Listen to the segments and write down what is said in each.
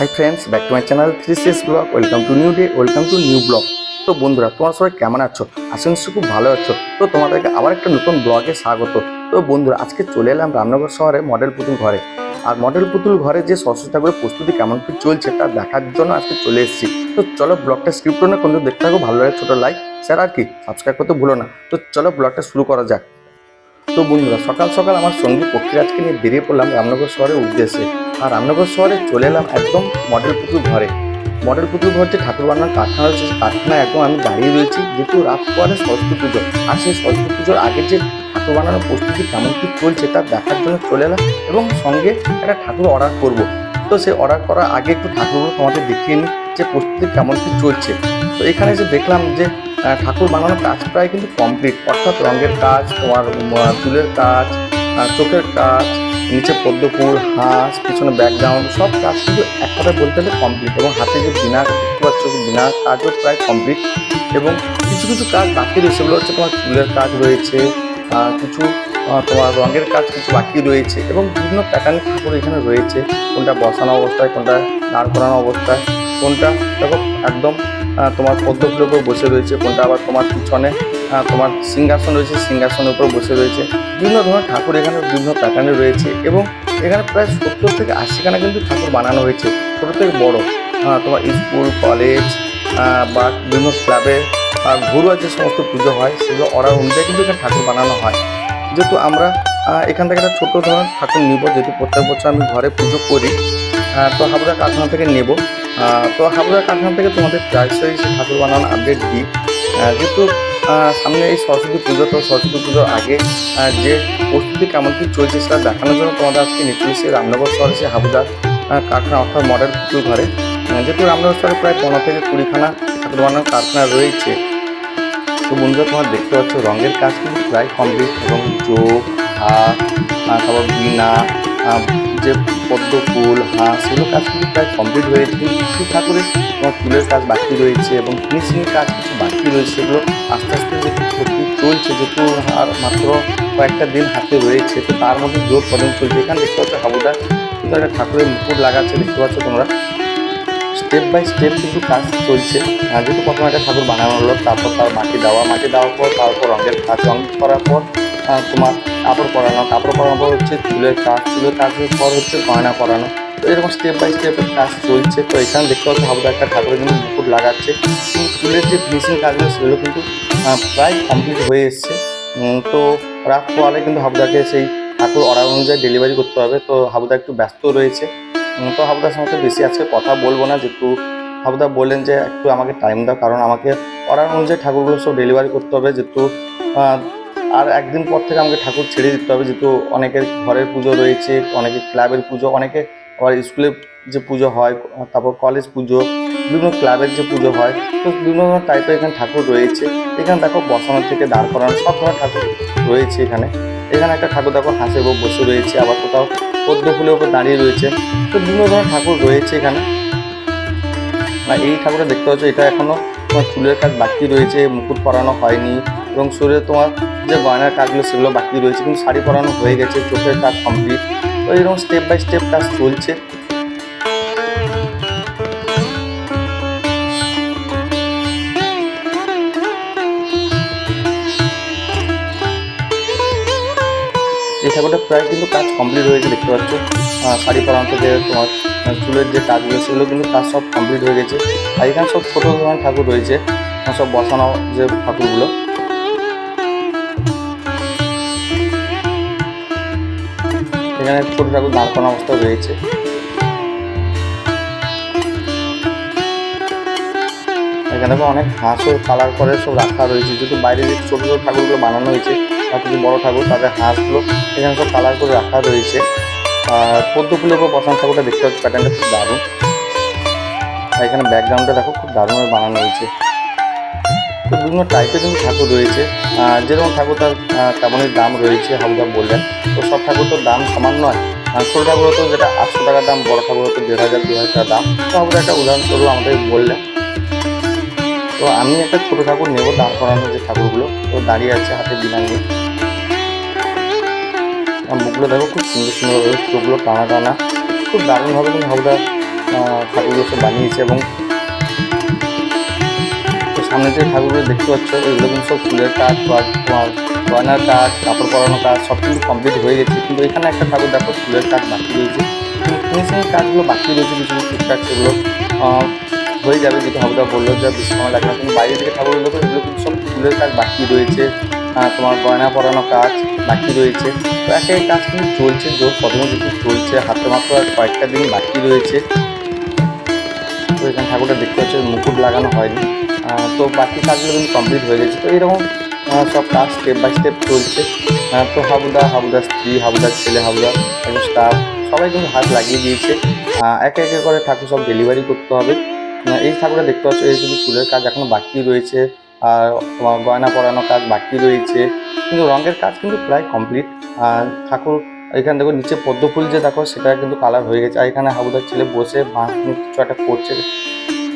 Hi friends back to my channel three CS blog welcome to new day welcome to new blog তো বন্ধুরা, তোমার সবাই কেমন আছো? নিশ্চয়ই খুব ভালো আছো। তো তোমাদেরকে আবার একটা নতুন ব্লগে স্বাগত। তো বন্ধুরা, আজকে চলে এলাম রামনগর শহরে মডেল পুতুল ঘরে। আর মডেল পুতুল ঘরে যে সরস্বতী ঠাকুরের প্রস্তুতি কেমন কি চলছে তা দেখার জন্য আজকে চলে এসেছি। তো চলো ব্লগটা স্ক্রিপ্ট না কিন্তু দেখতে থাকো, ভালো লাগে ছোটো লাইক স্যার আর কি সাবস্ক্রাইব করতে ভুলো না। তো চলো ব্লগটা শুরু করা যাক। তো বন্ধুরা, সকাল সকাল আমার সঙ্গী পক্ষীরাজকে নিয়ে বেরিয়ে পড়লাম রামনগর শহরের উদ্দেশ্যে। আর রামনগর শহরে চলে এলাম একদম মডেল পুতুল ঘরে। মডেল পুতুল ঘর যে ঠাকুর বানানোর কারখানা রয়েছে, সেই কারখানায় একদম আমি দাঁড়িয়ে রয়েছি। যেহেতু রাত পরে সরস্বতী পুজো, আর সেই সরস্বতী পুজোর আগে যে ঠাকুর বানানোর প্রস্তুতি কেমন কী চলছে তা দেখার জন্য চলে এলাম এবং সঙ্গে একটা ঠাকুর অর্ডার করব। তো সেই অর্ডার করার আগে একটু ঠাকুরগুলো তোমাদের দেখিয়ে নিই যে প্রস্তুতি কেমন কী চলছে। তো এখানে যে দেখলাম যে ঠাকুর বানানোর কাজ প্রায় কিন্তু কমপ্লিট অর্থাৎ রঙের কাজ, তোমার চুলের কাজ চোখের কাজ নিচে পদ্ম ফুল, হাঁস, পিছনে ব্যাকগ্রাউন্ড সব কাজ কিন্তু এক কথায় বলতে গেলে কমপ্লিট এবং হাতে যে বিনা দেখতে পাচ্ছ বিনা কাজও প্রায় কমপ্লিট এবং কিছু কিছু কাজ বাকি রয়েছে, সেগুলো হচ্ছে তোমার চুলের কাজ রয়েছে কিছু তোমার রঙের কাজ কিছু বাকি রয়েছে, এবং বিভিন্ন প্যাটার্নের ঠাকুর এখানে রয়েছে। কোনটা বসানো অবস্থায়, কোনটা দাঁড় করানো অবস্থায়, কোনটা দেখো একদম তোমার পদ্ম ফুলের উপর বসে রয়েছে, কোনটা আবার তোমার পিছনে তোমার সিংহাসন রয়েছে, সিংহাসনের উপর বসে রয়েছে। বিভিন্ন ধরনের ঠাকুর এখানে বিভিন্ন প্যাটার্নে রয়েছে এবং এখানে প্রায় সত্তর থেকে আশিখানা কিন্তু ঠাকুর বানানো হয়েছে। ছোটো থেকে বড়। তোমার স্কুল, কলেজ বা বিভিন্ন ক্লাবে ঘরোয়া যে সমস্ত পুজো হয়, সেগুলো অর্ডার অনুযায়ী কিন্তু এখানে ঠাকুর বানানো হয়। যেহেতু আমরা এখান থেকে একটা ছোটো ধরনের ঠাকুর নিব, যেহেতু প্রত্যেক বছর আমি ঘরে পুজো করি তো হাবড়া কারখানা থেকে নেব। তো হাবড়া কারখানা থেকে তোমাদের প্রায়শই ঠাকুর বানানোর আপডেট দিই। যেহেতু সামনে এই সরস্বতী পুজো তো সরস্বতী পুজোর আগে যে প্রস্তুতি কেমন কি চলছে সেটা দেখানোর জন্য তোমাদের আজকে নিচে এসে রামনগর শহরে সে হাবুদার কারখানা অর্থাৎ মডেল পুতুল ঘরে। যেহেতু রামনগর শহরে প্রায় পনেরো থেকে কুড়িখানা বানানোর কারখানা রয়েছে, তো বন্ধুরা তোমার দেখতে পাচ্ছ রঙের কাজ কিন্তু প্রায় কমপ্লিট এবং চোখ হাত তারপর বিনা যে পদ্ম ফুল হাঁস সেগুলো কাজ কিন্তু প্রায় কমপ্লিট হয়েছে কিন্তু ঠাকুরের তোমার ফুলের কাজ বাকি রয়েছে এবং ফিনিশিং কাজ কিছু বাকি রয়েছে, সেগুলো আস্তে চলছে যেহেতু আর মাত্র কয়েকটা দিন হাতে রয়েছে, তো তার মধ্যে জোর কদম চলছে। এখানে দেখতে পাচ্ছ হাবুদার কিন্তু একটা ঠাকুরের মুকুট লাগাচ্ছে, দেখতে পাচ্ছ তোমরা। স্টেপ বাই স্টেপ কিন্তু কাজ চলছে। যেহেতু প্রথমে একটা ঠাকুর বানানো হলো, তারপর তার মাটি দেওয়া, মাটি দেওয়ার পর, তারপর রঙের কাজ, রঙ করার পর তোমার কাপড় পরানো। কাপড় পরানোর পর হচ্ছে চুলের কাজ, চুলের কাজের পর হচ্ছে গয়না পরানো। এরকম স্টেপ বাই স্টেপ কাজ চলছে। তো এখানে দেখতে পাচ্ছি হাবুদা একটা ঠাকুরের কিন্তু মুকুট লাগাচ্ছে। কিন্তু চুলের যে ফিনিশিং কাজগুলো সেগুলো কিন্তু প্রায় কমপ্লিট হয়ে এসছে। তো রাত পোয়ালে কিন্তু হাবুদাকে সেই ঠাকুর অর্ডার অনুযায়ী ডেলিভারি করতে হবে। তো হাবুদা একটু ব্যস্ত রয়েছে। তো হাবুদার সঙ্গে বেশি আজকে কথা বলব না। যেহেতু হাবুদা বললেন যে, একটু আমাকে টাইম দাও, কারণ আমাকে অর্ডার অনুযায়ী ঠাকুরগুলো সব ডেলিভারি করতে হবে। যেহেতু আর একদিন পর থেকে আমাকে ঠাকুর ছেড়ে দিতে হবে। যেহেতু অনেকের ঘরের পুজো রয়েছে, অনেকে ক্লাবের পুজো, অনেকে আবার স্কুলে যে পুজো হয় তারপর কলেজ পুজো বিভিন্ন ক্লাবের যে পুজো হয় তো বিভিন্ন ধরনের টাইপের এখানে ঠাকুর রয়েছে এখানে দেখো বসানো থেকে দাঁড় করানো সব ধরনের ঠাকুর রয়েছে এখানে এখানে একটা ঠাকুর দেখো হাসে উপর বসে রয়েছে আবার কোথাও পদ্ম ফুলের উপর দাঁড়িয়ে রয়েছে তো বিভিন্ন ধরনের ঠাকুর রয়েছে এখানে আর এই ঠাকুরটা দেখতে পাচ্ছ, এটা এখনও তোমার চুলের কাজ বাকি রয়েছে, মুকুট পরানো হয়নি, এবং শরীরে তোমার যে গয়নার কাজগুলো সেগুলো বাকি রয়েছে, কিন্তু শাড়ি পরানো হয়ে গেছে, চোখের কাজ কমপ্লিট তো এরকম স্টেপ বাই স্টেপ কাজ চলছে। এই ঠাকুরটা প্রায় কিন্তু কাজ কমপ্লিট হয়েছে দেখতে পাচ্ছ। শাড়ি পরানো যে তোমার চুলের যে কাজগুলো, সেগুলো কিন্তু কাজ সব কমপ্লিট হয়ে গেছে। আর এখানে সব ছোটো ধরনের ঠাকুর রয়েছে। সব বসানো যে ঠাকুরগুলো। এখানে ছোট ঠাকুর দাঁড় করানো অবস্থায় রয়েছে এখানে দেখো অনেক হাঁসও কালার করে সব রাখা রয়েছে। যেহেতু বাইরে যে ছোটো ছোটো ঠাকুরগুলো বানানো হয়েছে, বা কিছু বড় ঠাকুর, তাদের হাঁসগুলো এখানে সব কালার করে রাখা রয়েছে। আর পদ্ম ফুলের উপর বসানো ঠাকুরটা দেখতে পাচ্ছি প্যাটার্নটা খুব দারুণ। আর এখানে ব্যাকগ্রাউন্ডটা দেখো, খুব দারুণভাবে বানানো হয়েছে। তো বিভিন্ন টাইপের কিন্তু ঠাকুর রয়েছে। যেরকম ঠাকুর তার তেমনই দাম রয়েছে হাবুদা বললেন। তো সব ঠাকুর তো দাম সমান নয়। ছোটো ঠাকুর তো যেটা আটশো টাকা দাম, বড় ঠাকুর তো দেড় হাজার, দু হাজার টাকা দাম। তো হাবুদা একটা উদাহরণস্বরূপ আমাদের বললেন। তো আমি একটা ছোটো ঠাকুর নেব, দাঁড় করানো যে ঠাকুরগুলো। তো দাঁড়িয়ে আছে হাতে বিনা নিয়ে মুখগুলো দেখো খুব সুন্দর সুন্দর চোখগুলো টানা টানা। খুব দারুণভাবে কিন্তু হাবুদা ঠাকুরগুলো সব বানিয়েছে এবং সামনে যে ঠাকুরগুলো দেখতে পাচ্ছ, এগুলো কিন্তু সব ফুলের কাজ বা গয়নার কাজ কাপড় পরানোর কাজ সব কিন্তু কমপ্লিট হয়ে গেছে। কিন্তু এখানে একটা ঠাকুর দেখো, ফুলের কাজ বাকি রয়েছে। ফিনিশিং কাজগুলো বাকি রয়েছে, কিছু টুকটাক সেগুলো হয়ে যাবে যেহেতু হাবুদা বলল, যে বেশি সময় লাগবে কিন্তু বাইরে থেকে ঠাকুরগুলো এগুলো কিন্তু সব ফুলের কাজ বাকি রয়েছে। তোমার গয়না পরানো কাজ বাকি রয়েছে। তো এক কাজ কিন্তু চলছে, জোর প্রথমে কিছু চলছে, হাতে মাত্র আর কয়েকটা দিন বাকি রয়েছে। তো এখানে ঠাকুরটা দেখতে পাচ্ছ, মুকুট লাগানো হয়নি। তো বাকি কাজগুলো কিন্তু কমপ্লিট হয়ে গেছে। তো এরকম সব কাজ স্টেপ বাই স্টেপ চলছে। তো হাবুদা হাবুদার স্ত্রী হাবুদার ছেলে, হাবুদা এবং স্টাফ সবাই কিন্তু হাত লাগিয়ে দিয়েছে। একে একে করে ঠাকুর সব ডেলিভারি করতে হবে। এই ঠাকুরটা দেখতে পাচ্ছ, এই কিন্তু ফুলের কাজ এখনও বাকি রয়েছে। আর তোমার গয়না পরানো কাজ বাকি রয়েছে। কিন্তু রঙের কাজ কিন্তু প্রায় কমপ্লিট আর ঠাকুর এখানে দেখো, নিচে পদ্ম ফুল যে দেখো, সেটা কিন্তু কালার হয়ে গেছে। আর এখানে হাবুদার ছেলে বসে বাঁশ কিছু একটা করছে।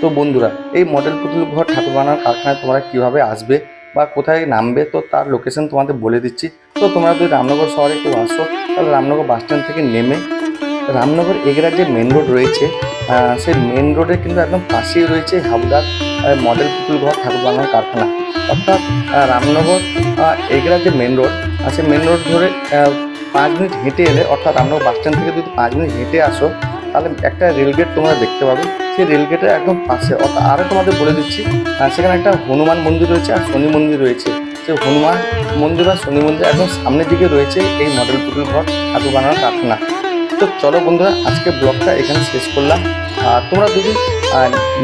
তো বন্ধুরা এই মডেল পুতুল ঘর ঠাকুর বানানোর কারখানায় তোমরা কীভাবে আসবে বা কোথায় নামবে তো তার লোকেশন তোমাদের বলে দিচ্ছি। তো তোমরা যদি রামনগর শহরে কেউ আসো তাহলে রামনগর বাস স্ট্যান্ড থেকে নেমে রামনগর এগরা যে মেন রোড রয়েছে সেই মেন রোডের কিন্তু একদম পাশেই রয়েছে হাবুদার মডেল পুতুল ঘর ঠাকুর বানানোর কারখানা। অর্থাৎ রামনগর আহ, এগরা যে মেন রোড সেই মেন রোড ধরে পাঁচ মিনিট হেঁটে এলে অর্থাৎ রামনগর বাস স্ট্যান্ড থেকে যদি পাঁচ মিনিট হেঁটে আসো তাহলে একটা রেলগেট তোমরা দেখতে পাবে। সেই রেলগেটের একদম পাশে। অর্থাৎ আরও তোমাদের বলে দিচ্ছি সেখানে একটা হনুমান মন্দির রয়েছে আর শনি মন্দির রয়েছে। সেই হনুমান মন্দির আর শনি মন্দির একদম সামনের দিকে রয়েছে এই মডেল পুতুল ঘর, ঠাকুর বানানোর কারখানা তো চলো বন্ধুরা, আজকে ব্লগটা এখানে শেষ করলাম। আর তোমরা যদি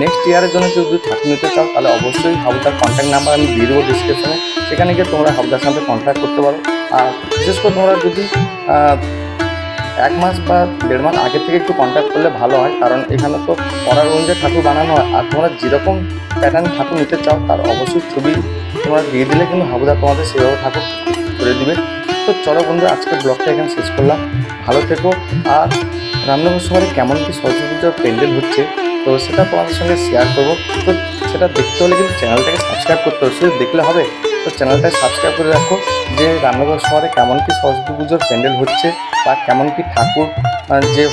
নেক্সট ইয়ারের জন্য যদি ঠাকুর নিতে চাও, তাহলে অবশ্যই হাবুদার কন্ট্যাক্ট নাম্বার আমি দিয়ে দেবো ডিসক্রিপশনে সেখানে গিয়ে তোমরা হাবুদার সাথে কন্ট্যাক্ট করতে পারো। আর বিশেষ করে তোমরা যদি এক মাস বা দেড় মাস আগে থেকে একটু কন্ট্যাক্ট করলে ভালো হয়, কারণ এখানে তো অর্ডার অনুযায়ী ঠাকুর বানানো হয়, আর তোমরা যেরকম প্যাটার্ন ঠাকুর নিতে চাও, তার অবশ্যই ছবি তোমরা দিয়ে দিলে কিন্তু হাবুদা তোমাদের সেভাবে ঠাকুর করে দিবে। তো চলো বন্ধু আজকে ব্লগটা এখানে শেষ করলাম। ভালো থেকো, আর রামনগর শহরে কেমন কি সরস্বতী পুজোর প্যান্ডেল হচ্ছে, তো সেটা তোমাদের সঙ্গে শেয়ার করব। তো সেটা দেখতে হলে কিন্তু চ্যানেলটাকে সাবস্ক্রাইব করতে হবে, শুধু দেখলে হবে। তো চ্যানেলটা সাবস্ক্রাইব করে রাখো, যে রান্নাঘর শহরে কেমন কি সরস্বতী পুজোর প্যান্ডেল হচ্ছে বা কেমন কি ঠাকুর যে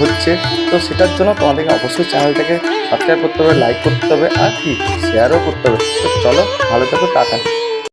হচ্ছে, তো সেটার জন্য তোমাদেরকে অবশ্যই চ্যানেলটাকে সাবস্ক্রাইব করতে হবে লাইক করতে হবে, আর কি শেয়ারও করতে হবে। তো চলো, ভালো থাকো, টাটা।